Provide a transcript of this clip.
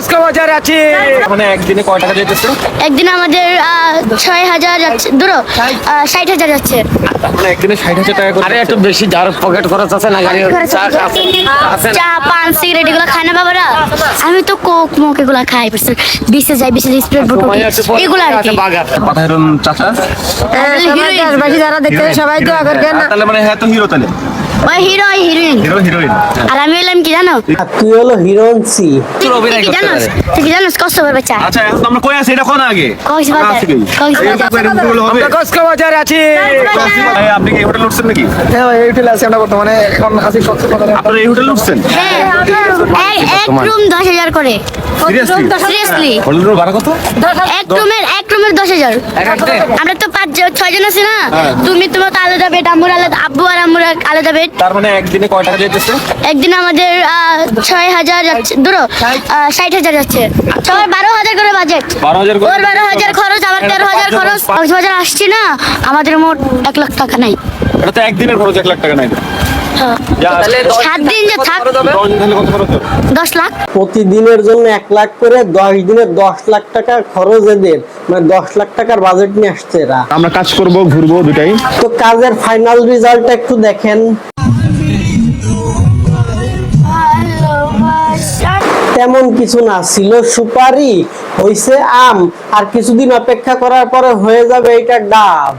আছি মানে একদিনে কয় টাকা যেতেছে? একদিন আমাদের ছয় হাজার যাচ্ছে ধরো আহ, ষাট হাজার যাচ্ছে। মানে একদিনে ষাট হাজার টাকা করে আরে একটু বেশি যার পকেট খরচ আছে না গাড়ি চা আছে। আছে না? চা পান সিগারেট এগুলো খায় না বাবারা। আমি তো কোক মোক এগুলো খাই বিশে যাই বিশে স্প্রেড সময় এগুলো আর কি। কথা চাচা? হিরোইন যারা দেখতে সবাই দোয়া করবেন। তাহলে মানে হ্যাঁ তো হিরো তাহলে। ওই হিরো হিরোইন। Hero heroine. আর আমি হলাম কি জানো? তুই হলো হিরোইনসি তুই অভিনয় করতে জানোস? তুই কি জানোস? কষ্টবার বাচ্চা। আচ্ছা এখন আমরা কই আছি? এটা কোন আগে। কক্সবাজার কক্সবাজার। এরকম কক্সবাজার আছি। আপনি কি হোটেল উঠছেন নাকি? হ্যাঁ এই হোটেলে আছি আমরা বর্তমানে। এখন আছি কক্সবাজারে। আপনারা এই হোটেল উঠছেন? হ্যাঁ এক- এক রুম দশ হাজার করে। সিরিয়াসলি সিরিয়াসলি হোটেল রুম ভাড়া কত? এক রুমের রুমের দশ হাজার। আমরা তো পাঁচ ছয় জন আছি না? তুমি তোমার আলাদা বেড আম্মুর আলাদা আব্বু আর আম্মুর আলাদা বেড তার মানে একদিনে কয় টাকা যেতেছে একদিন আমাদের ছয় হাজার যাচ্ছে। ধরো ষাট। হাজার যাচ্ছে। ছয় বারো হাজার করে বাজেট হাজার ওর বারো হাজার খরচ আমার তেরো হাজার খরচ। কক্সবাজার আসছি না আমাদের মোট এক লাখ টাকা নাই। এটা তো একদিনের খরচ এক লাখ টাকা নাই। হ্যাঁ। সাত দিন যে থাক। দশ লাখ। প্রতিদিনের জন্য এক লাখ করে দশ দিনে দশ লাখ টাকা খরচ এদের। মানে দশ লাখ টাকার বাজেট নিয়ে আসছে এরা। আমরা কাজ করব ঘুরবো দুটাই। তো কাজের ফাইনাল রেজাল্টটা একটু দেখেন। তেমন কিছু না ছিল সুপারি হইছে আম। আর কিছুদিন অপেক্ষা করার পরে হয়ে যাবে এটা ডাব।